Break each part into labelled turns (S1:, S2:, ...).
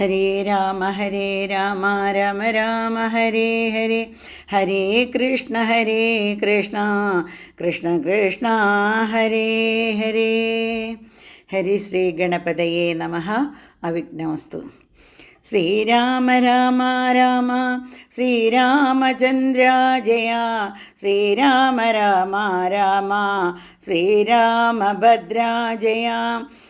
S1: ഹരേ രാമ ഹരേ രാമ രാമ രാമ ഹരേ ഹരേ. ഹരേ കൃഷ്ണ ഹരേ കൃഷ്ണ. കൃഷ്ണ കൃഷ്ണ ഹരേ ഹരേ. ഹരി ശ്രീ ഗണപതയേ നമ. അവിഘ്നമസ്തു. ശ്രീരാമ രാമ രാമ ശ്രീരാമചന്ദ്ര ജയ. ശ്രീരാമ രാമ രാമ ശ്രീരാമഭദ്ര ജയ.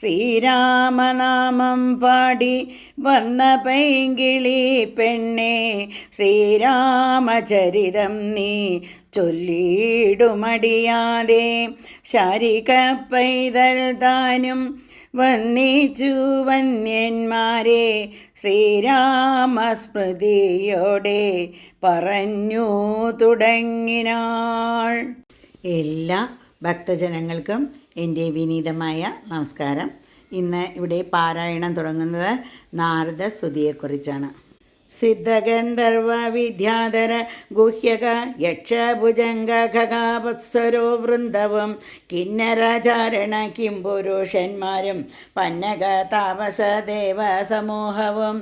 S1: ശ്രീരാമനാമം പാടി വന്ന പൈങ്കിളി പെണ്ണെ ശ്രീരാമചരിതം നീ ചൊല്ലിയിടുമടിയാതെ. ശാരിക പൈതൽ താനും വന്നിച്ചു വന്യന്മാരെ ശ്രീരാമസ്മൃതിയോടെ പറഞ്ഞു തുടങ്ങിനാൾ. എല്ലാ ഭക്തജനങ്ങൾക്കും എന്റെ വിനീതമായ നമസ്കാരം. ഇന്ന് ഇവിടെ പാരായണം തുടങ്ങുന്നത് നാരദ സ്തുതിയെക്കുറിച്ചാണ്. സിദ്ധഗന്ധർവ വിദ്യാധര ഗുഹ്യക യക്ഷഭുജംഗ ഖഗാപസ്വരോ വൃന്ദവും കിന്നരചാരണ കിംപുരുഷന്മാരും പന്നക താപസ ദേവ സമൂഹവും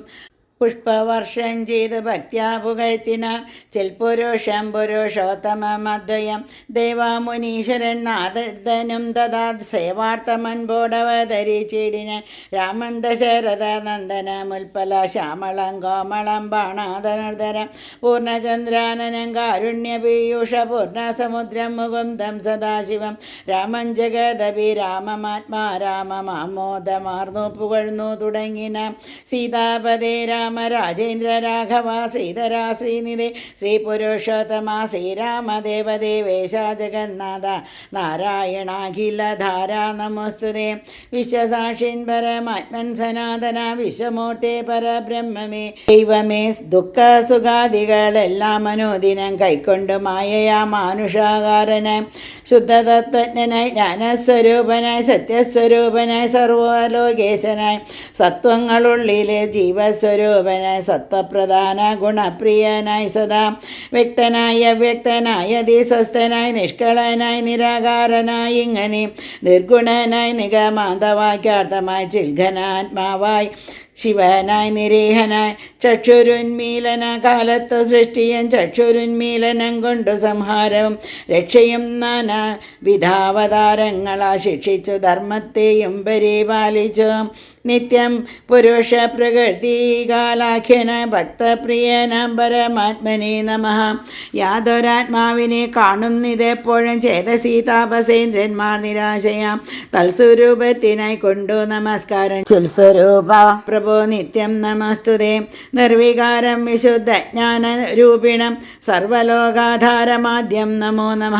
S1: പുഷ്പവർഷം ചെയ്ത് ഭക്ത്യാ പുകഴ്ത്തിനാൽ പുരുഷോത്തമ മദ്വയം ദേവാമുനീശ്വരൻ നാദനും തഥാ സേവാർത്ഥമൻപോടവതരിച്ചിടിനാൻ രാമൻ ദശരഥ നന്ദന മുൽപ്പല ശ്യാമളം കോമളം ബാണാധനുർധരം പൂർണചന്ദ്രാനനം കാരുണ്യപീയൂഷ പൂർണസമുദ്രം മുകുന്ദം സദാശിവം. രാമൻ ജഗദപി രാമമാത്മാ രാമമാമോദമാർന്നു പുകഴ്ന്നു തുടങ്ങിന. സീതാപതേ രാമ രാജേന്ദ്ര രാഘവ ശ്രീധര ശ്രീനിധി ശ്രീ പുരുഷോത്തമ ശ്രീരാമദേവദേവേശ ജഗന്നാഥ നാരായണാഖില ധാര നമസ്തുതേ വിശ്വസാക്ഷിൻ പരമാത്മൻ സനാതന വിശ്വമൂർത്തി പരബ്രഹ്മമേ. ദൈവമേ ദുഃഖ സുഖാദികളെല്ലാം മനോദിനം കൈക്കൊണ്ട് മായയാ മാനുഷാകാരനായി ശുദ്ധതത്വജ്ഞനായി ജ്ഞാനസ്വരൂപനായി സത്യസ്വരൂപനായി സർവലോകേശനായി സത്വങ്ങളുള്ളിലെ ജീവസ്വരൂപനായി സത്വപ്രധാന ഗുണപ്രിയനായി സദാ വ്യക്തനായ വ്യക്തനായ അതിസ്വസ്ഥനായി നിഷ്കളനായി നിരാകാരനായി ഇങ്ങനെ നിർഗുണനായി നിഗമാന്തവാക്യാർത്ഥമായി ചിൽഘനാത്മാവായി ശിവനായി നിരീഹനായി ചക്ഷുരുന്മീലന കാലത്ത് സൃഷ്ടിയും ചക്ഷുരുന്മീലനം കൊണ്ട് സംഹാരവും രക്ഷയും നാനാ വിധാവതാരങ്ങളാ ശിക്ഷിച്ചു ധർമ്മത്തെയും പരിപാലിച്ചു നിത്യം പുരുഷ പ്രകൃതി കാലാഖ്യന ഭക്തപ്രിയനാം പരമാത്മനെ നമ. യാതൊരാത്മാവിനെ കാണുന്നിതെപ്പോഴും ചേതസീതാപസേന്ദ്രന്മാർ നിരാശയാം. തൽസ്വരൂപത്തിനായി കൊണ്ടു നമസ്കാരം. ചുൽസ്വരൂപ പ്രഭോ നിത്യം നമസ്തുതേ. നിർവികാരം വിശുദ്ധ ജ്ഞാനരൂപിണം സർവലോകാധാരമാദ്യം നമോ നമ.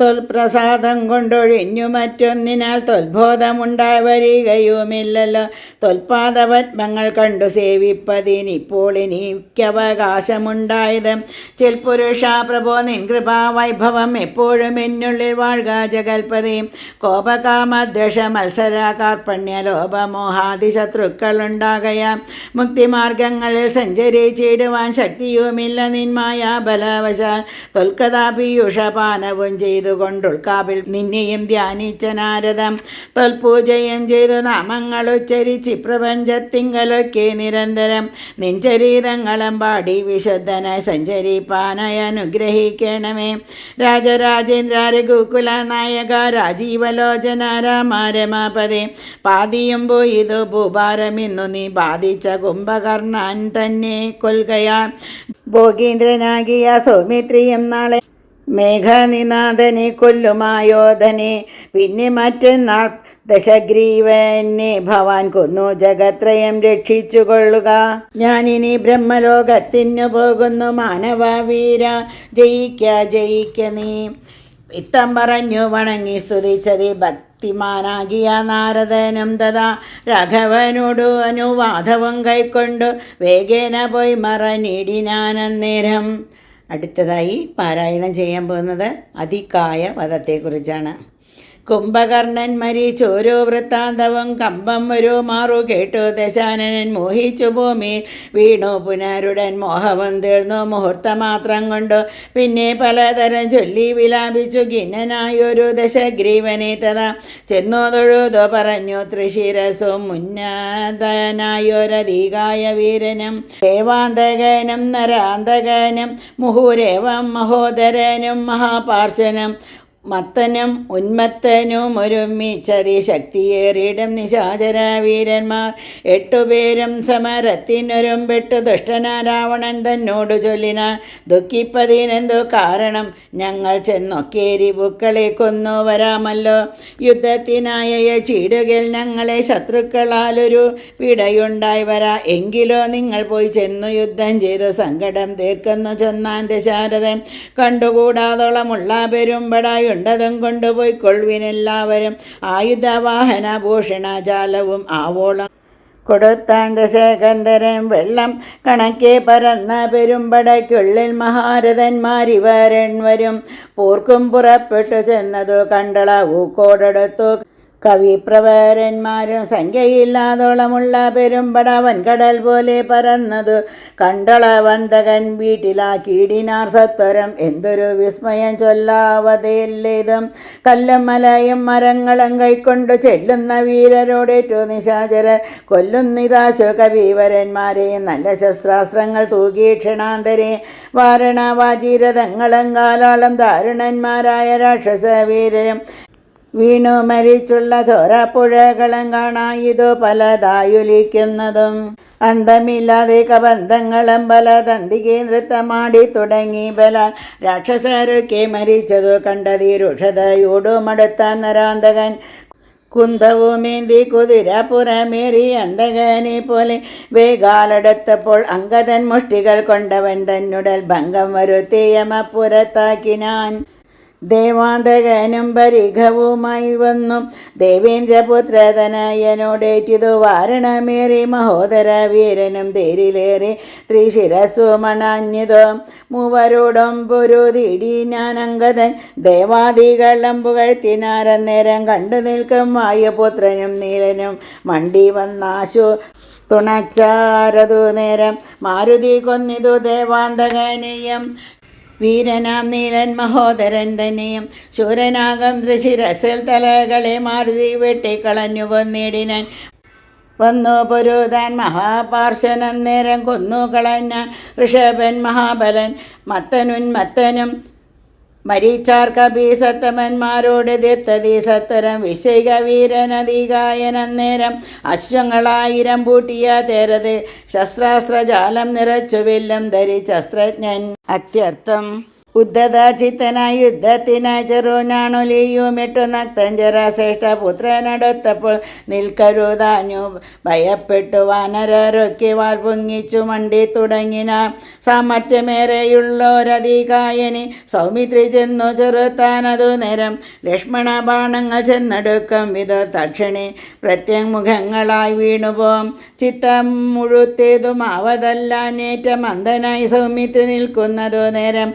S1: തൊൽപ്രസാദം കൊണ്ടൊഴിഞ്ഞു മറ്റൊന്നിനാൽ തൊൽബോധമുണ്ടായി വരികയുമില്ലല്ലോ തൊൽപാദപത്മങ്ങൾ കണ്ടു സേവിപ്പതിനിപ്പോൾ എനിക്കവകാശമുണ്ടായത് ചിൽപുരുഷ പ്രഭോ നിൻ കൃപാവൈഭവം എപ്പോഴും എന്നുള്ളിൽ വാഴ്ക ജഗൽപതി. കോപകാമദ്വേഷ മത്സര കാർപ്പണ്യ ലോപമോഹാദി ശത്രുക്കളുണ്ടാകയ മുക്തിമാർഗങ്ങളിൽ സഞ്ചരിച്ചിടുവാൻ ശക്തിയുമില്ല നിന്മായ ബലവശാൽ തൊൽക്കഥാപീയൂഷപാനവും ചെയ്തു ചെയ്തുകൊണ്ടുൾക്കാവിൽ നിന്നെയും ധ്യാനിച്ച നാരദം തൽപൂജയും ചെയ്തു നാമങ്ങൾ ഉച്ചരിച്ച് പ്രപഞ്ചത്തിങ്കലൊക്കെ നിരന്തരം നിഞ്ചരീതങ്ങളും പാടി വിശുദ്ധനായി സഞ്ചരിപ്പാനായി അനുഗ്രഹിക്കണമേ. രാജരാജേന്ദ്ര രഘുകുല നായക രാജീവലോചന രാമാരമാപതി. പാതിയും പോയിതു ഭൂഭാരമിന്നു നീ ബാധിച്ച കുംഭകർണാൻ തന്നെ കൊൽകയാ. ഭോഗീന്ദ്രനാകിയ സൗമിത്രിയും നാളെ മേഘനിനാഥനെ കൊല്ലുമായോധനെ പിന്നെ മറ്റന്നാൾ ദശഗ്രീവനെ ഭവാൻ കൊന്നു. ജഗത്രയം രക്ഷിച്ചുകൊള്ളുക ഞാനിനി ബ്രഹ്മലോകത്തിനു പോകുന്നു. മാനവ വീര ജയിക്ക ജയിക്ക നീ. ഇത്തം പറഞ്ഞു വണങ്ങി സ്തുതിച്ചതി ഭക്തിമാനാകിയ നാരദനും തഥാ രാഘവനോടു അനുവാദവും കൈക്കൊണ്ടു വേഗേന പോയി മറനീടിനാനന്നേരം അടുത്തതായി പാരായണം ചെയ്യാൻ പോകുന്നത് അതികായ വധത്തെക്കുറിച്ചാണ്. കുംഭകർണൻ മരിച്ചോരോ വൃത്താന്തവും കമ്പം ഒരു മാറു കേട്ടു. ദശാനനൻ മോഹിച്ചു ഭൂമി വീണു പുനരുടൻ മോഹവും തീർന്നു. മുഹൂർത്തമാത്രം കൊണ്ടു പിന്നെ പലതരം ചൊല്ലി വിലാപിച്ചു. ഖിന്നനായൊരു ദശഗ്രീവനെ തഥാ ചെന്നു തൊഴുതോ പറഞ്ഞു. തൃശിരസും ഉന്നതനായൊരധികായ വീരനും ദേവാന്തകനും നരാന്തകനും മുഹുരേവം മഹോദരനും മഹാപാർശ്വനും മത്തനും ഉന്മത്തനും ഒരുമിച്ചതി ശക്തിയേറിയിടും നിശാചര വീരന്മാർ. എട്ടുപേരും സമരത്തിനൊരും പെട്ടു ദുഷ്ടന രാവണൻ തന്നോട് ചൊല്ലിനാൾ ദുഃഖിപ്പതിനെന്തോ കാരണം? ഞങ്ങൾ ചെന്നൊക്കേരി പൂക്കളെ കൊന്നു വരാമല്ലോ. യുദ്ധത്തിനായ ചീടുകൾ ഞങ്ങളെ ശത്രുക്കളാലൊരു പിടയുണ്ടായി വരാ. എങ്കിലോ നിങ്ങൾ പോയി ചെന്നു യുദ്ധം ചെയ്തു സങ്കടം തീർക്കുന്നു ചൊന്നാൻ ദശാരഥൻ. കണ്ടുകൂടാതോളമുള്ള പെരുമ്പടായുണ്ടതും കൊണ്ടുപോയി കൊള്ളുവിനെല്ലാവരും ആയുധവാഹന ഭൂഷണജാലവും ആവോളം കൊടുത്താണ്ട് ശേഖന്ധരം വെള്ളം കണക്കെ പരന്ന പെരുമ്പടയ്ക്കുള്ളിൽ മഹാരഥന്മാരിവരൺവരും. പോർക്കും പുറപ്പെട്ടു ചെന്നതു കണ്ടള ഊക്കോടെടുത്തു കവിപ്രവരന്മാരും സംഖ്യയില്ലാതോളമുള്ള പെരുമ്പട വൻകടൽ പോലെ പരന്നതു കണ്ടളവന്തകൻ കീടിനാർ സത്വരം. എന്തൊരു വിസ്മയം ചൊല്ലാവതേല്ലേതും. കല്ലും മലയും മരങ്ങളും കൈക്കൊണ്ടു ചെല്ലുന്ന വീരരോടേറ്റു നിശാചരൻ. കൊല്ലുന്നിതാശു കവിവരന്മാരെ നല്ല ശസ്ത്രാസ്ത്രങ്ങൾ തൂകി ക്ഷണാന്തരെ. വാരണവാചീരഥങ്ങളും കാലാളം ദാരുണന്മാരായ രാക്ഷസ വീരരും വീണു മരിച്ചുള്ള ചോരാപ്പുഴകളും ഇതു പലതായുലിക്കുന്നതും. അന്തമില്ലാതെ കബന്ധങ്ങളും പല തന്തികെ നൃത്തമാടി തുടങ്ങി ബലാൽ രാക്ഷസരൊക്കെ മരിച്ചതു കണ്ടതി രുഷതയോടുമടുത്ത നരാന്തകൻ. കുന്തവുമേന്തി കുതിര പുറമേറി അന്തകനെ പോലെ വേഗാലെടുത്തപ്പോൾ അങ്കതൻ മുഷ്ടികൾ കൊണ്ടവൻ തന്നുടൽ ഭംഗം വരുത്തി യമപുരത്താക്കിനാൻ ദേവാന്തകനും പരിഘവുമായി വന്നു. ദേവേന്ദ്രപുത്രതനയനോടേറ്റിതു വാരണമേറി മഹോദര വീരനും തേരിലേറി ത്രിശിരസുമണഞ്ഞിതോ. മൂവരോടും പൊരുതിടി ദേവാദികളം ദേവാദികളും പുകഴ്ത്തിനാരന്നേരം കണ്ടു നിൽക്കും വായുപുത്രനും നീലനും മണ്ടി വന്നാശു തുണച്ചാരതു നേരം. മാരുതി കൊന്നിതു ദേവാന്തകനെയും വീരനാം നീലൻ മഹോദരൻ തന്നെയും ശൂരനാകം ദൃശിരസിൽ തലകളെ മാരുതി വെട്ടിക്കളഞ്ഞു കൊന്നിടിനാൻ. വന്നു പൊരുതാൻ മഹാപാർശ്വനം നേരം കൊന്നു കളഞ്ഞാൻ ഋഷഭൻ മഹാബലൻ മത്തനുന്മത്തനും മരീച്ചാർ സത്തമന്മാരോട് ദീർത്തതി സത്വരം വിശൈക വീരനധികായനന്നേരം അശ്വങ്ങളായിരം പൂട്ടിയ തേരത് ശസ്ത്രാസ്ത്രജാലം നിറച്ചു വില്ലം ധരിച്ചസ്ത്രജ്ഞൻ അത്യർത്ഥം. ഉദ്ധത ചിത്തനായി യുദ്ധത്തിനായി ചെറുനാണുലിയുമിട്ടു നക്തഞ്ചര ശ്രേഷ്ഠ പുത്രനടുത്തപ്പോൾ നിൽക്കരുതാഞ്ഞു. ഭയപ്പെട്ടു വാനരൊക്കെ വാൽ പൊങ്ങിച്ചു മണ്ടി തുടങ്ങിന. സാമർഥ്യമേറെയുള്ളോരധികായനി സൗമിത്രി ചെന്നു ചെറുത്താനതു നേരം. ലക്ഷ്മണ ബാണങ്ങൾ ചെന്നെടുക്കും വിധ തക്ഷണി. പ്രത്യമുഖങ്ങളായി വീണുപോം ചിത്തം മുഴുത്തേതും അവതല്ലാനേറ്റ മന്ദനായി സൗമിത്രി നിൽക്കുന്നതു നേരം.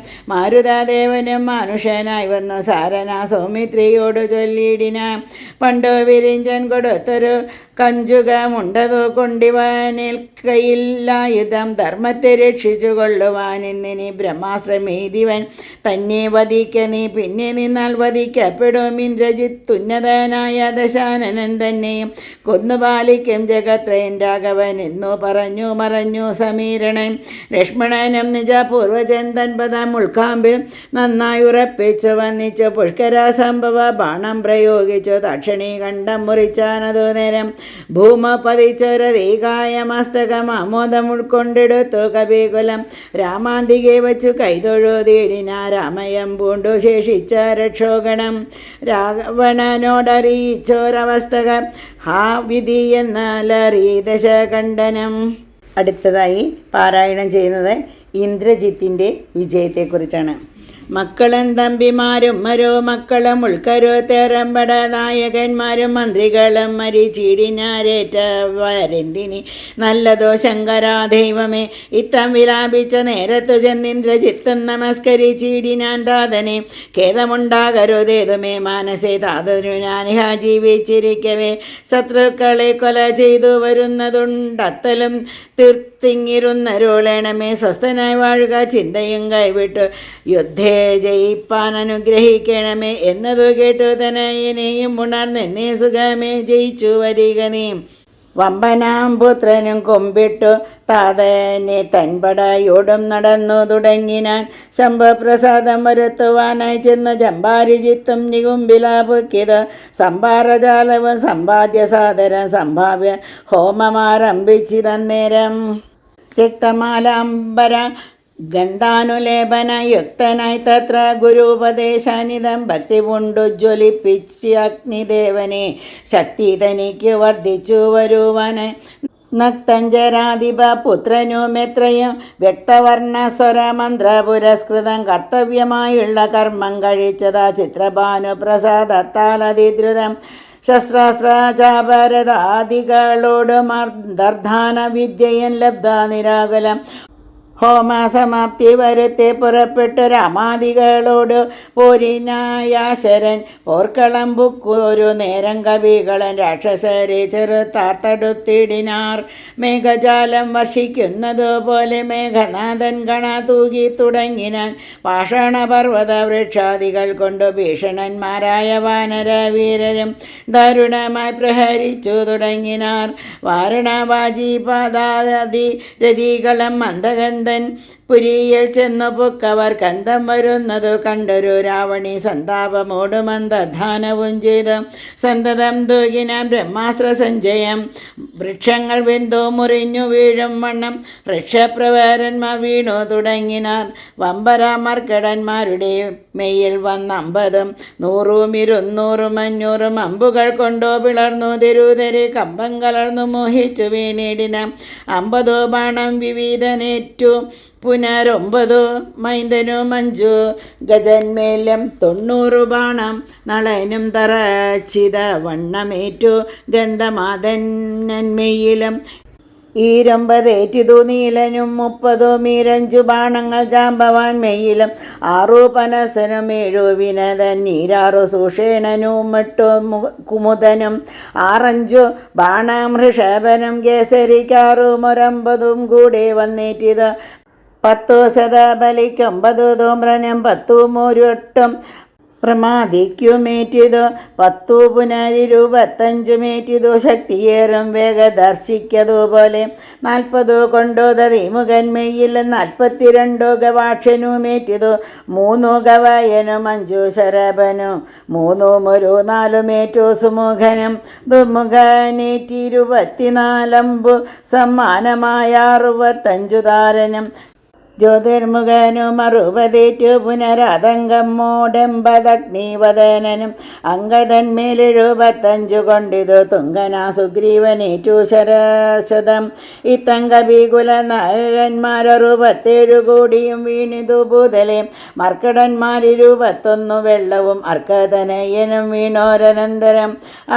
S1: മാരുതാദേവനും മനുഷ്യനായി വന്നു. സാരന സൗമിത്രിയോട് ചൊല്ലിയിടിന. പണ്ടു വിരിഞ്ചൻ കൊടുത്തൊരു കഞ്ചുകമുണ്ടതു കൊണ്ടിവനിൽക്കയില്ലായുധം ധർമ്മത്തെ രക്ഷിച്ചു കൊള്ളുവാൻ ഇന്നിനി ബ്രഹ്മാശ്രമേതിവൻ തന്നെ വധിക്ക നീ പിന്നെ നിന്നാൽ വധിക്കപ്പെടും ഇന്ദ്രജിത്ത് ഉന്നതനായ ദശാനനൻ തന്നെയും കൊന്നുപാലിക്കും ജഗത്രയൻ രാഘവൻ എന്നു പറഞ്ഞു മറഞ്ഞു സമീരണൻ. ലക്ഷ്മണനും നിജ പൂർവചന്ദൻ പദം ഉൾക്കാമ്പിൽ നന്നായി ഉറപ്പിച്ചു വന്നിച്ചു. പുഷ്കര സംഭവ ബാണം പ്രയോഗിച്ചു. തക്ഷണി കണ്ടം മുറിച്ചാനതു നേരം പതിച്ചൊരതീകായ മസ്തകം ആമോദം ഉൾക്കൊണ്ടെടുത്തു കവികുലം രാമാന്തികെ വച്ചു കൈതൊഴുതീടിന രാമയം പൂണ്ടു ശേഷിച്ച രക്ഷോഗണം. രാവണനോടറിയിച്ചോരവസ്ഥക ഹാ വിധി എന്നാലറി ദശകണ്ഠനം. അടുത്തതായി പാരായണം ചെയ്യുന്നത് ഇന്ദ്രജിത്തിന്റെ വിജയത്തെക്കുറിച്ചാണ്. മക്കളും തമ്പിമാരും മരോ മക്കളും ഉൾക്കരോ തേറമ്പട നായകന്മാരും മന്ത്രികളും മരിച്ചീടിനാരേറ്റ വരന്തിനി. നല്ലതോ ശങ്കരാ ദൈവമേ ഇത്തം വിലാപിച്ച നേരത്തു ചെന്നിന്ദ്രജിത്തും നമസ്കരിച്ചീടിനാൻ താതനെ ഖേദമുണ്ടാകരുതേതുമേ മാനസേ താതനു ഞാനിഹ ജീവിച്ചിരിക്കവേ. ശത്രുക്കളെ കൊല ചെയ്തു വരുന്നതുണ്ടത്തലും തീർത്തിങ്ങിരുന്നരുളേണമേ. സ്വസ്ഥനായി വാഴുക ചിന്തയും കൈവിട്ടു. യുദ്ധേ ജയിപ്പാൻ അനുഗ്രഹിക്കണമേ എന്നതു കേട്ടു തനയനെയും ഉണർന്നെന്നെ സുഖമേ ജയിച്ചു വരിക നീ. വമ്പനാം പുത്രനും കൊമ്പിട്ടു താതനെ തൻപടയോടും നടന്നു തുടങ്ങിനാൻ ശംഭപ്രസാദം വരുത്തുവാനായി ചെന്ന് ചമ്പാരിജിത്തും നികുമ്പിലാപുക്കിത് സമ്പാരജാലവും സമ്പാദ്യ സാദരം സംഭാവ്യ ഹോമമാരംഭിച്ചിതന്നേരം. രക്തമാലാംബര ഗന്ധാനുലേപനയുക്തനായി തത്ര ഗുരുപദേശാനിതം ഭക്തി കൊണ്ടു ജ്വലിപ്പിച്ച് അഗ്നിദേവനെ ശക്തി തനിക്ക് വർദ്ധിച്ചു വരുവാന് നക്തഞ്ചരാധിപ പുത്രനുമെത്രയും വ്യക്തവർണ സ്വരമന്ത്ര പുരസ്കൃതം കർത്തവ്യമായുള്ള കർമ്മം കഴിച്ചതാ ചിത്രഭാനു പ്രസാദത്താൽ അതിദ്രുതം ശസ്ത്രാസ്ത്രാചാപരതാദികളോട് മർദ്ദർധാന വിദ്യയും ലബ്ധ നിരാകുലം ഹോമസമാപ്തി വരുത്തി പുറപ്പെട്ടു രാമാദികളോട് പോരിനായാശരൻ പോർക്കളം ഒരു നേരം കവികളൻ രാക്ഷസരെ ചെറുത്താർത്തടുത്തിടിനാർ മേഘജാലം വർഷിക്കുന്നതുപോലെ മേഘനാഥൻ ഗണ തൂകി തുടങ്ങിനാൻ. പാഷാണപർവത വൃക്ഷാദികൾ കൊണ്ട് ഭീഷണന്മാരായ വാനരവീരരും ദാരുണമായി പ്രഹരിച്ചു തുടങ്ങിനാർ. വാരണവാജി പാദാദി രതികളും മന്ദഗന്ധൻ പുരിയിൽ ചെന്നു പൊക്കവർ കന്തം വരുന്നതു കണ്ടൊരു രാവണി സന്താപമോടും അന്തർധാനവും ചെയ്ത്. സന്തതം തൂകിന ബ്രഹ്മാസ്ത്ര സഞ്ചയം വൃക്ഷങ്ങൾ ബിന്ദു മുറിഞ്ഞു വീഴും വണ്ണം. വൃക്ഷപ്രവരന്മാർ വീണു തുടങ്ങിനാർ. വമ്പരാമർക്കടന്മാരുടെ മെയ്യിൽ വന്നമ്പതും നൂറും ഇരുന്നൂറും അഞ്ഞൂറും അമ്പുകൾ കൊണ്ടോ പിളർന്നു തിരുതരി കമ്പം കലർന്നു മോഹിച്ചു വീണിടിന. അമ്പതോ ബാണം വിവിധനേറ്റു പുനരൊമ്പതു മൈന്ദനും അഞ്ചു ഗജന്മേലം തൊണ്ണൂറു ബാണം നളനും തറച്ചിത വണ്ണമേറ്റു ഗന്ധമാതന്മയിലും ഈരൊമ്പതേറ്റിതു നീലനും മുപ്പതു മീരഞ്ചു ബാണങ്ങൾ ജാമ്പവാൻ മെയ്യിലും ആറു പനസനും ഏഴു വിനതൻ നീരാറു സൂഷേണനും എട്ടു കുമുദനും ആറഞ്ചു ബാണം ഋഷഭനും കേസരിക്കാറു മൊരമ്പതും കൂടെ വന്നേറ്റിത് പത്തു ശതബലിക്കൊമ്പത് ധൂമ്രനും പത്തു മൂരൊട്ടും പ്രമാദിക്കുമേറ്റിതു. പത്തു പുനരിരുപത്തഞ്ചുമേറ്റിതു ശക്തിയേറും വേഗദർശിക്കതുപോലെ നാൽപ്പതു കൊണ്ടോ തതിമുഖന്മയിൽ നാൽപ്പത്തിരണ്ടു ഗവാക്ഷനുമേറ്റിതു മൂന്നു ഗവായനും അഞ്ചു ശരഭനും. മൂന്നും ഒരു നാലുമേറ്റു സുമുഖനും. ദുർമുഖനേറ്റിരുപത്തിനാലമ്പു സമ്മാനമായ അറുപത്തഞ്ചു താരനും. ജ്യോതിർമുഖനും അറുപതേറ്റു പുനരതംഗം മോഡെമ്പതഗ്നിവദനനും അംഗതന്മേലെഴുപത്തഞ്ചു കൊണ്ടിതു തുങ്കനാ സുഗ്രീവനേറ്റു ശരശതം. ഇത്തങ്കബീകുല നായകന്മാരറുപത്തേഴു കോടിയും വീണിതു ഭൂതലെ മർക്കടന്മാരിരുപത്തൊന്നു വെള്ളവും അർക്കതനയനും വീണോരനന്തരം.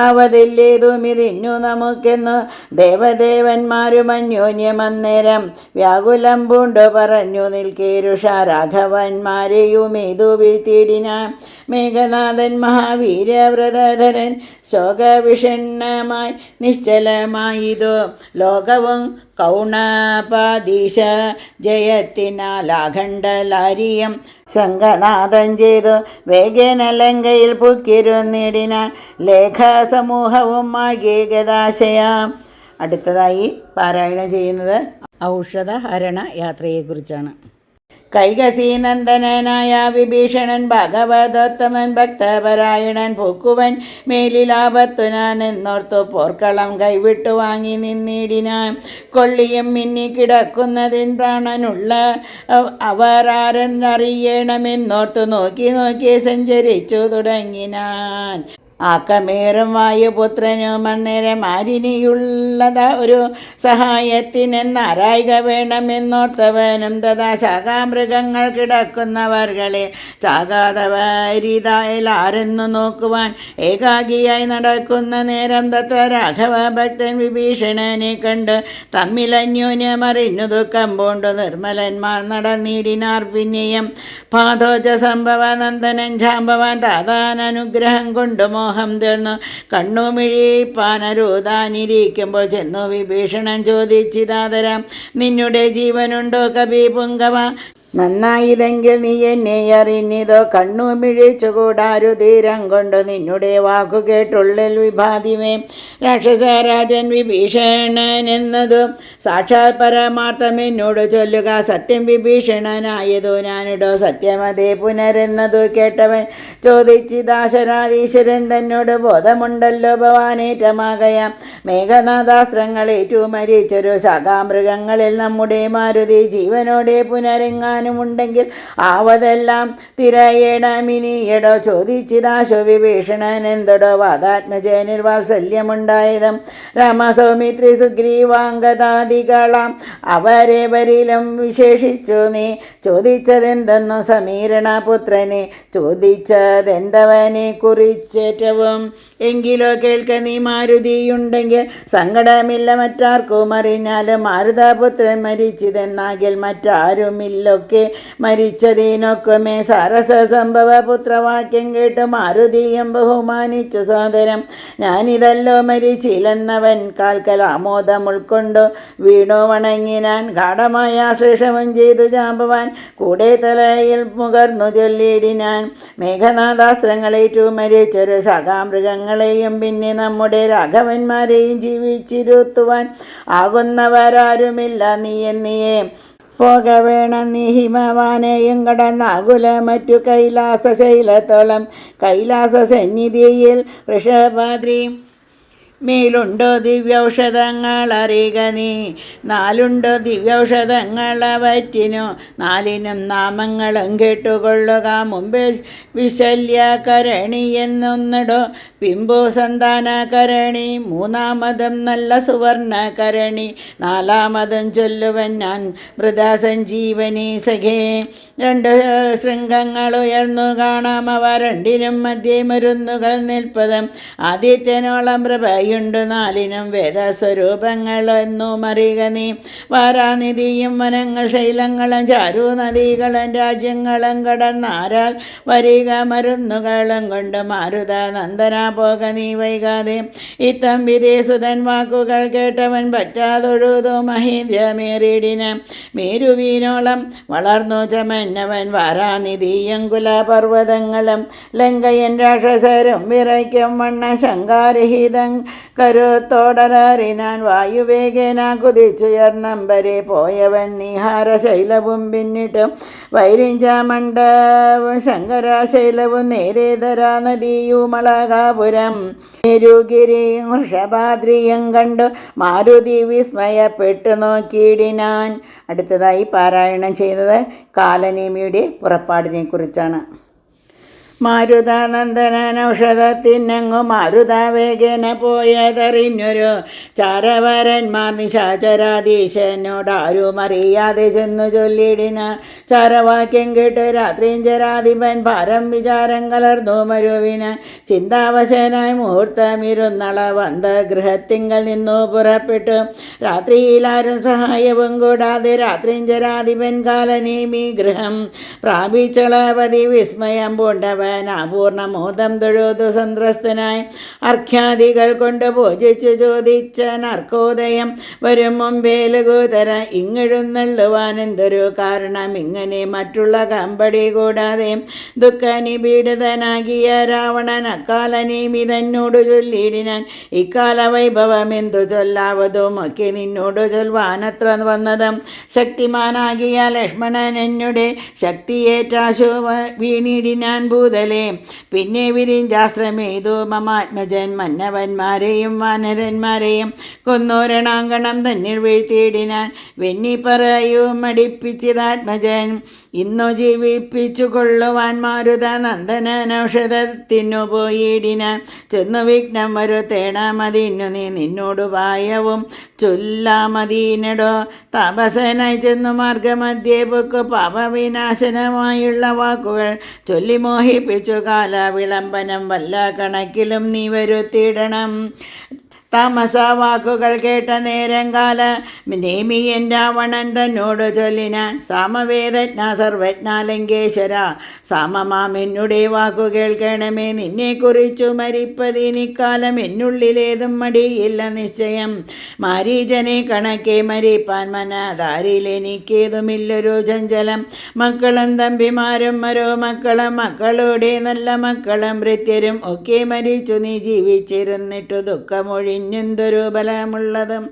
S1: ആവതില്ലേതുമിതിന്നു നമുക്കെന്നു ദേവദേവന്മാരും അന്യോന്യമന്നേരം വ്യാകുലം പൂണ്ടു പറഞ്ഞു നിൽക്കേരുഷ രാഘവന്മാരെയുമേതു വീഴ്ത്തിയിടിന? മേഘനാഥൻ മഹാവീരവ്രതധരൻ ശോകവിഷണ്ണമായി നിശ്ചലമായിതു. ലോകവും കൗണപാദീശ ജയത്തിനാൽ അഖണ്ഡലാരിയം ശങ്കനാഥൻ ചെയ്തു. വേഗേന ലങ്കയിൽ പുക്കിരുന്നിടിനാൻ ലേഖാസമൂഹവും ഗതാശയാം അടുത്തതായി പാരായണം ചെയ്യുന്നത് ഔഷധ ഹരണ യാത്രയെക്കുറിച്ചാണ്. കൈകസീനന്ദനായ വിഭീഷണൻ ഭഗവതോത്തമൻ ഭക്തപരായണൻ പൂക്കുവൻ മേലിലാപത്തുനാൻ എന്നോർത്തു പോർക്കളം കൈവിട്ടു വാങ്ങി നിന്നിടിനാൻ. കൊള്ളിയും മിന്നി കിടക്കുന്നതിൻ പ്രാണനുള്ള അവ- അവർ ആരെന്നറിയണമെന്നോർത്തു നോക്കി നോക്കി സഞ്ചരിച്ചു തുടങ്ങിനാൻ. ആക്കമേറും പുത്രനും അന്നേരം ആരിനിയുള്ളത ഒരു സഹായത്തിനെന്നാരായിക വേണമെന്നോർത്തവനും തഥാ ശാഖാമൃഗങ്ങൾ കിടക്കുന്നവർകളെ ആരെന്നു നോക്കുവാൻ ഏകാഗിയായി നടക്കുന്ന നേരം തത്ത രാഘവ ഭക്തൻ വിഭീഷണനെ കണ്ട് തമ്മിലന്യോന്യമറിഞ്ഞു ദുഃഖം പൂണ്ടു നിർമ്മലന്മാർ നടന്നിടിനാർ പിന്നെയും പാതോജ സംഭവ നന്ദനൻ ജാമ്പവാൻ താതാൻ അനുഗ്രഹം കൊണ്ട് മോഹം തീർന്നു. കണ്ണുമിഴിപ്പാനരൂതാനിരിക്കുമ്പോൾ ചെന്നു വിഭീഷണൻ ചോദിച്ചിതാതരം നിന്നുടെ ജീവനുണ്ടോ കവി പുങ്കവ? നന്നായതെങ്കിൽ നീ എന്നെ അറിഞ്ഞിതോ. കണ്ണു മിഴിച്ചുകൂടാരു തീരം കൊണ്ട് നിന്നുടെ വാക്കു കേട്ടുള്ളിൽ വിഭാതിമേ. രാക്ഷസരാജൻ വിഭീഷണൻ എന്നതു സാക്ഷാൽ പരമാർത്ഥം എന്നോട് ചൊല്ലുക. സത്യം വിഭീഷണനായതോ ഞാനിടോ. സത്യമതേ പുനരെന്നതു കേട്ടവൻ ചോദിച്ചിദാശരാധീശ്വരൻ തന്നോട് ബോധമുണ്ടല്ലോ ഭവാനേറ്റമാകയാം. മേഘനാഥാസ്ത്രങ്ങളേറ്റു മരിച്ചൊരു ശാഖാമൃഗങ്ങളിൽ നമ്മുടെ മാരുതി ജീവനോടെ പുനരെങ്ങാനും ഉണ്ടെങ്കിൽ ആവതെല്ലാം തിരയടമിനിയടോ ചോദിച്ചിതാശോ വിഭീഷണൻ എന്തടോ വാദാത്മജനിൽ വാത്സല്യമുണ്ടായതും. രാമസൗമിത്രി സുഗ്രീവാംഗതാദികളാം അവരെവരിലും വിശേഷിച്ചു. നീ ചോദിച്ചതെന്തെന്നു സമീരണ പുത്രനെ ചോദിച്ചതെന്തവനെ കുറിച്ചേറ്റവും എങ്കിലോ കേൾക്ക നീ മാരുതിയുണ്ടെങ്കിൽ സങ്കടമില്ല മറ്റാർക്കും അറിഞ്ഞാലും മാരുതാപുത്രൻ മരിച്ചതെന്നാകിൽ മറ്റാരുമില്ലൊക്കെ മരിച്ചതിനൊക്കുമേ സരസ സംഭവ പുത്രവാക്യം കേട്ട് മാരുതിയും ബഹുമാനിച്ചു സോദരം ഞാനിതല്ലോ മരിച്ചില്ലെന്നവൻ കാൽക്കൽ ആമോദം ഉൾക്കൊണ്ടു വീണു വണങ്ങിനാൻ ഗാഠമായ ശ്രേഷവും ചെയ്തു ചാമ്പവാൻ കൂടെ തലയിൽ മുകർന്നു ചൊല്ലിയിടിനാൻ മേഘനാഥാസ്ത്രങ്ങളേറ്റു മരിച്ചൊരു ശകാമൃഗങ്ങളെയും പിന്നെ നമ്മുടെ രാഘവന്മാരെയും ജീവിച്ചിരുത്തുവാൻ ആകുന്നവരാരുമില്ല നീ എന്നിയേ പോക വേണം നീ ഹിമവാനെയും കടന്നാകുല മറ്റു കൈലാസ ശൈലത്തോളം കൈലാസ സന്നിധിയിൽ ഋഷഭാദ്രി മേലുണ്ടോ ദിവ്യൗഷധങ്ങൾ അറിയുക നീ നാലുണ്ടോ ദിവ്യൗഷധങ്ങൾ അവറ്റിനു നാലിനും നാമങ്ങളും കേട്ടുകൊള്ളുക. മുമ്പ് വിശല്യകരണി എന്നൊന്നിടോ പിമ്പു സന്താനകരണി. മൂന്നാമതും നല്ല സുവർണകരണി. നാലാമതും ചൊല്ലുവൻ ഞാൻ മൃദാസഞ്ജീവനി സഖേ രണ്ട് ശൃംഗങ്ങൾ ഉയർന്നു കാണാം. അവ രണ്ടിനും മധ്യേ മരുന്നുകൾ നിൽപ്പതും. ആദിത്യനോളം പ്രഭയുണ്ട് നാലിനും വേദസ്വരൂപങ്ങൾ മറിക നീ. വാരാനിധിയും വനങ്ങൾ ശൈലങ്ങളും ചാരു നദികളും രാജ്യങ്ങളും കടന്നാരാൽ വരിക മരുന്നുകളും കൊണ്ട് മാരുത നന്ദന പോക നീ വൈകാതെ. ഇത്തം വിദേശുതൻ വാക്കുകൾ കേട്ടവൻ പറ്റാതൊഴുതു മഹീന്ദ്രമേറിടിന്. മേരുവീനോളം വളർന്നു ചമന്നവൻ വാരാനിധിയും കുലപർവതങ്ങളും. ലങ്കയൻ രാക്ഷസരും വിറയ്ക്കും വണ്ണ ശങ്കാരഹിതം കരുത്തോടറിനാൻ വായുവേഗേന കുതിച്ചുയർന്നമ്പരെ പോയവൻ നിഹാരശൈലവും പിന്നിട്ടും വൈരിഞ്ചാമണ്ഡവും ശങ്കരാശൈലവും നേരേതരാ നദിയുമളകാപുരം. മേരുഗിരിയും വൃഷഭാദ്രിയും കണ്ടു മാരുതി വിസ്മയപ്പെട്ടു നോക്കിയിടിനാൻ അടുത്തതായി പാരായണം ചെയ്തത് കാലനേമിയുടെ പുറപ്പാടിനെ കുറിച്ചാണ് മാരുതാനന്ദനൗഷധത്തിനങ്ങു മാരുതാവേഗന പോയതറിഞ്ഞൊരു ചാരവരന്മാർ നിശാചരാധീശനോടാരും അറിയാതെ ചെന്നു ചൊല്ലിടിന ചാരവാക്യം കേട്ട് രാത്രിയും ചരാധിപൻ ഭാരം വിചാരം കലർന്നു മരുവിന് ചിന്താവശനായി മുഹൂർത്തമിരുന്നള വந்த ഗൃഹത്തിങ്കൽ നിന്നു പുറപ്പെട്ടു. രാത്രിയിലാരും സഹായവും കൂടാതെ രാത്രിയും ചരാധിപൻ കാലനേമി ഗൃഹം പ്രാപിച്ചളപതി വിസ്മയം പൂണ്ടവൻ രാവണ അപൂർണ മോദം തൊഴുതു സന്ത്രസ്തനായി അർഖ്യാദികൾ കൊണ്ട് പൂജിച്ചു ചോദിച്ച നർക്കോദയം വരും മുമ്പേ ലഘുതര ഇങ്ങെഴുന്നള്ളുവാൻ എന്തൊരു കാരണം? ഇങ്ങനെ മറ്റുള്ള കമ്പടി കൂടാതെ ദുഃഖനിപീഡിതനാകിയ രാവണൻ അക്കാലനേമി തന്നോട് ചൊല്ലിയിടിനാൻ. ഇക്കാല വൈഭവം എന്തു ചൊല്ലാവതും ഒക്കെ നിന്നോട് ചൊൽവാനത്ര വന്നതും ശക്തിമാനാകിയ ലക്ഷ്മണൻ എന്നുടെ ശക്തിയേറ്റാശോ വീണിടിനാൻ ഭൂതലേ പിന്നെ വിരിഞ്ചാശ്രമേതു മമാത്മജൻ മന്നവന്മാരെയും വാനരന്മാരെയും കൊന്നോരണാങ്കണം തന്നിൽ വീഴ്ത്തിയിടിനാൻ വെന്നി പറയും മടിപ്പിച്ചിതാത്മജൻ ഇന്നു ജീവിപ്പിച്ചു കൊള്ളുവാൻ മാരുത നന്ദനൌഷധത്തിനു പോയിടിനാൻ. ചെന്നു വിഘ്നം വരുത്തേണമതിന്നു നീ നിന്നോട് പായവും ചൊല്ലാമതീനടോ. തപസനായി ചെന്നു മാർഗമധ്യേ പൊക്കു. പാപവിനാശനമായുള്ള വാക്കുകൾ ചൊല്ലി മോഹിപ്പിച്ചു. കാല വിളംബനം വല്ല കണക്കിലും നീ വരുത്തിയിടണം. താമസ വാക്കുകൾ കേട്ട നേരം കാല നേമിയൻ രാവണൻ തന്നോട് ചൊല്ലിനാൻ സാമവേദജ്ഞ സർവജ്ഞാലങ്കേശ്വര. സാമമാം എന്നുടെ വാക്കു കേൾക്കണമേ നിന്നെ കുറിച്ചു മരിപ്പതിനിക്കാലം എന്നുള്ളിലേതും മടിയില്ല നിശ്ചയം. മാരീജനെ കണക്കെ മരിപ്പാൻ മനതാരിലെനിക്കേതുമില്ലൊരു ചഞ്ചലം. മക്കളും തമ്പിമാരും മരോ മക്കളും മക്കളുടെ നല്ല മക്കളും വൃത്യരും ഒക്കെ മരിച്ചു നീ ജീവിച്ചിരുന്നിട്ടു ദുഃഖമൊഴിഞ്ഞെന്തൊരു ബലമുള്ളതും?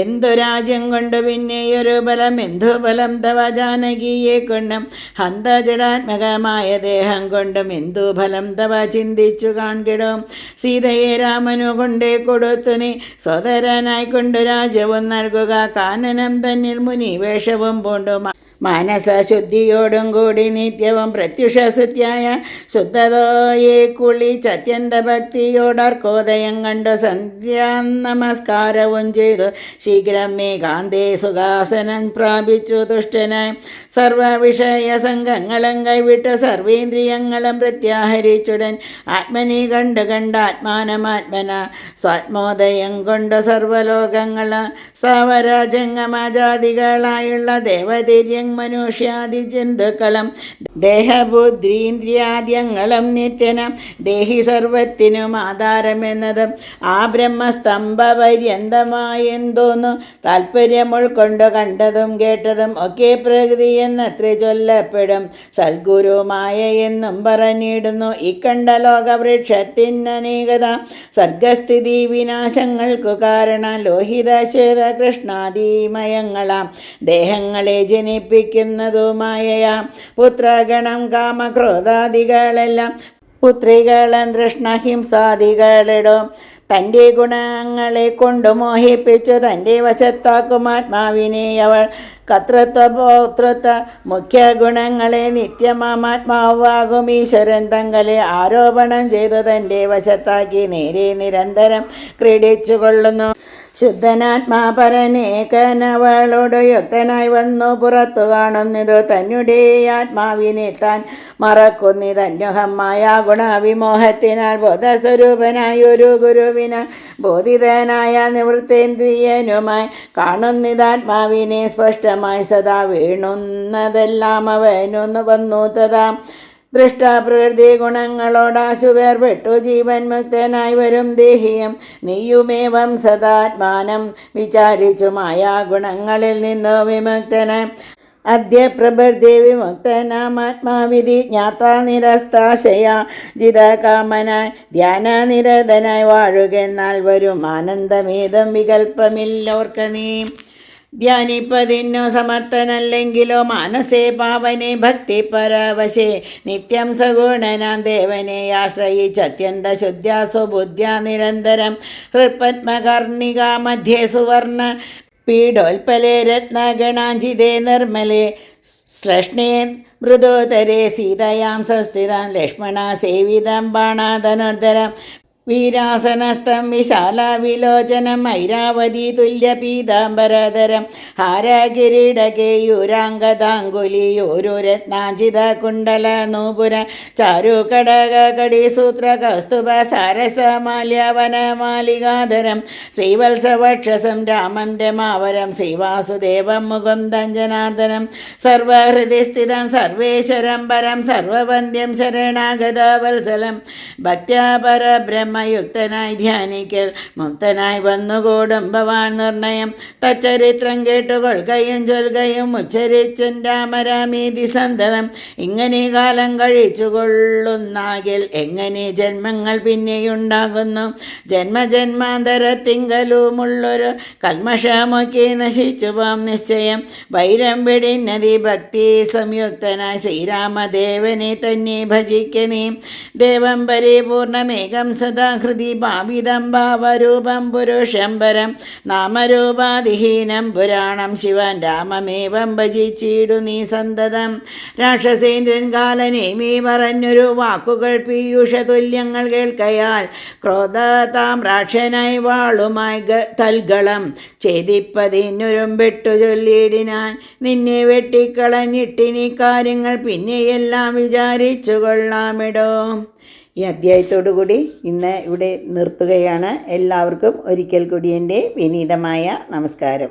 S1: എന്തു രാജ്യം കൊണ്ട് പിന്നെയൊരു ബലം? എന്തു ബലം? തവ ജാനകിയെ കൊണ്ടും ഹന്തജടാത്മകമായ ദേഹം കൊണ്ടും എന്തു ഫലം? തവ ചിന്തിച്ചു കാൺകിടും. സീതയെ രാമനു കൊണ്ടേ കൊടുത്തു നീ. സ്വതരനായിക്കൊണ്ട് രാജവും നൽകുക. കാനനം തന്നിൽ മുനി വേഷവും പൂണ്ടു. മാനസശുദ്ധിയോടും കൂടി നിത്യവും പ്രത്യുഷ ശുദ്ധിയായ ശുദ്ധതോയെ കുളിച്ച് ചത്യന്ത ഭക്തിയോടർക്കോദയം കണ്ടു സന്ധ്യാ നമസ്കാരവും ചെയ്തു. ശീഘ്രമേ കാന്തേ സുഖാസനം പ്രാപിച്ചു ദുഷ്ടനായി. സർവവിഷയ സംഘങ്ങളും കൈവിട്ട് സർവേന്ദ്രിയങ്ങളും പ്രത്യാഹരിച്ചുടൻ ആത്മനി കണ്ട് കണ്ട് ആത്മാനമാത്മന സ്വാത്മോദയം കൊണ്ട് സർവലോകങ്ങൾ സ്ഥാവരജംഗമജാതികളായുള്ള ദേവതിര്യങ്ങൾ മനുഷ്യാദി ദേഹബുദ്ധീന്ദ്രിയാദ്യങ്ങളും നിത്യനം. ദേഹി സർവത്തിനും ആധാരമെന്നതും. ആ ബ്രഹ്മസ്തംഭപര്യന്തമായി എന്തോന്നു താല്പര്യം ഉൾക്കൊണ്ടു കണ്ടതും കേട്ടതും ഒക്കെ പ്രകൃതി എന്നത്ര ചൊല്ലപ്പെടും. സദ്ഗുരുമായ എന്നും പറഞ്ഞിടുന്നു. ഇക്കണ്ട ലോകവൃക്ഷത്തിനനേകത. സർഗസ്ഥിതി വിനാശങ്ങൾക്കു കാരണം ലോഹിത ശ്വേത കൃഷ്ണാദിമയങ്ങളാം ദേഹങ്ങളെ ജനിപ്പിക്കുന്നതുമായ പുത്രഗണം കാമക്രോധാദികളെല്ലാം പുത്രികളും തൃഷ്ണഹിംസാദികളിടും തന്റെ ഗുണങ്ങളെ കൊണ്ട് മോഹിപ്പിച്ചു തന്റെ വശത്താക്കും ആത്മാവിനെ അവൾ കത്രത്വ പൗത്രത്വ മുഖ്യ ഗുണങ്ങളെ നിത്യമാത്മാവാകും ഈശ്വരൻ തങ്ങളെ ആരോപണം ചെയ്തു തന്റെ വശത്താക്കി നേരെ നിരന്തരം ക്രീഡിച്ചു കൊള്ളുന്നു ശുദ്ധനാത്മാ പരനേകനവളോട് യുക്തനായി വന്നു. പുറത്തു കാണുന്നത് തന്നെ ആത്മാവിനെ താൻ മറക്കുന്നിതന്യുഹമായ ഗുണവിമോഹത്തിനാൽ ബോധസ്വരൂപനായ ഒരു ഗുരുവിനാൽ ബോധിതനായ നിവൃത്തേന്ദ്രിയനുമായി കാണുന്നിതാത്മാവിനെ സ്പഷ്ടമായി സദാ വീണുന്നതെല്ലാം അവനൊന്ന് വന്നു. തഥാ ദൃഷ്ടപ്രകൃതി ഗുണങ്ങളോടാശു വേർപെട്ടു ജീവൻ മുക്തനായി വരും ദേഹിയം നീയുമേവം സദാത്മാനം. വിചാരിച്ചു മായാ ഗുണങ്ങളിൽ നിന്നോ വിമുക്തന. അദ്യ പ്രഭൃതി വിമുക്തനാമാത്മാവിധി ജ്ഞാത നിരസ്താശയ. ജിതകാമനായി ധ്യാനനിരതനായി വാഴുകെന്നാൽ വരും ആനന്ദമേതം വികൽപ്പമില്ലോർക്ക നീ ധ്യാനിപ്പതിന്നു സമർത്ഥനല്ലെങ്കിലോ മാനസേ പാവനെ ഭക്തി പരവശേ. നിത്യം സഗുണനാം ദേവനെ ആശ്രയിച്ച് അത്യന്ത ശുദ്ധ്യാസു ബുദ്ധ്യാ നിരന്തരം. ഹൃത്പത്മകർണിക മധ്യേ സുവർണ പീഡോൽപലേ രത്നഗണാഞ്ചിതേ നിർമ്മലേ. സൃഷ്ണേ മൃദോതരേ സീതയാം സ്വസ്ഥിതാം ലക്ഷ്മണ സേവിതം ബാണാധനുർധരം വീരാസനസ്ഥം വിശാല വിലോചനം ഐരാവതി തുല്യ പീതാംബരധരം ഹാരകിരീടകേയൂരാംഗതാങ്കുലിയോരു രത്നാജിത കുണ്ടല നൂപുര ചാരു കടക കടി സൂത്ര കസ്തുഭ സാരസ മാല്യവന മാലികാധരം ശ്രീവത്സവക്ഷസം രാമം രമാവരം ശ്രീവാസുദേവം മുഖം തഞ്ജനാർദ്ദനം സർവഹൃദയ സ്ഥിതം സർവേശ്വരം പരം സർവവന്ദ്യം ശരണാഗത വത്സലം പരബ്രഹ്മയുക്തനായി ധ്യാനിക്കൽ. മുക്തനായി വന്നുകൂടും ഭവാൻ നിർണയം. തച്ചരിത്രം കേട്ടുകൊള്ളുകയും ചൊൽകയും ഉച്ചരിച്ചും രാമരാമീതി സന്തതം. ഇങ്ങനെ കാലം കഴിച്ചുകൊള്ളുന്നാകിൽ എങ്ങനെ ജന്മങ്ങൾ പിന്നെയുണ്ടാകുന്നു? ജന്മജന്മാന്തരത്തിങ്കലുമുള്ളൊരു കൽമഷമൊക്കെ നശിച്ചു പോം നിശ്ചയം. വൈരം നദി ഭക്തി സംയുക്തനായി ശ്രീരാമദേവനെ തന്നെ ഭജിക്കനീ ദേവം പരിപൂർണമേകം സദാ ഹൃദി ഭാവിതം ഭാവരൂപം പുരുഷംബരം നാമരൂപാതിഹീനം പുരാണം ശിവൻ രാമമേവം ഭജിച്ചിടു നീ സന്തതം. രാക്ഷസേന്ദ്രൻ കാലനേമീ പറഞ്ഞൊരു വാക്കുകൾ പീയൂഷ തുല്യങ്ങൾ കേൾക്കയാൽ ക്രോധതാം രാക്ഷനായി വാളുമായി തൽഗളം. ഛേദിപ്പതിനൊരുമ്പെട്ടു ചൊല്ലിയിടിനാൻ നിന്നെ വെട്ടിക്കളഞ്ഞിട്ടിനി കാര്യങ്ങൾ പിന്നെയെല്ലാം വിചാരിച്ചു കൊള്ളാമിടോ. ഈ അധ്യായത്തോടു കൂടി ഇന്ന് ഇവിടെ നിർത്തുകയാണ്. എല്ലാവർക്കും ഒരിക്കൽ കൂടി എന്റെ വിനീതമായ നമസ്കാരം.